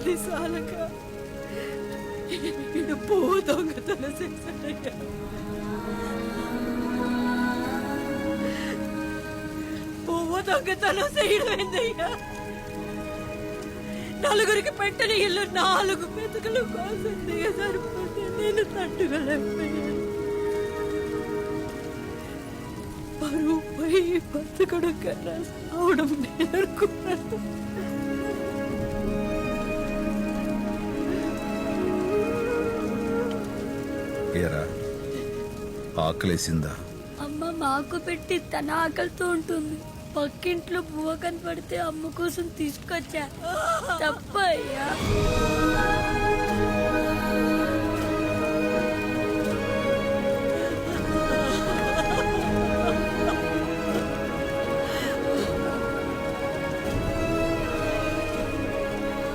అది సాలక. ఈడు పువ్వు దొంగతనం చేశాడయ్యా. పువ్వు దొంగతనం చేయడం ఏందయ్యా? నలుగురికి పెట్టని ఇల్లు నాలుగు పెతుకలు కోసం సరిపోతే నేను తట్టుకోలేకపోయాను. పరువు పోయి బతకడం కన్నా అవడం నేర్చుకున్నాను. ఏరా ఆకలేసిందా? అమ్మ మాకు పెట్టి తన ఆకలితో ఉంటుంది. పక్కింట్లో బువ్వ కనపడితే అమ్మ కోసం తీసుకొచ్చా? తప్పయ్యా.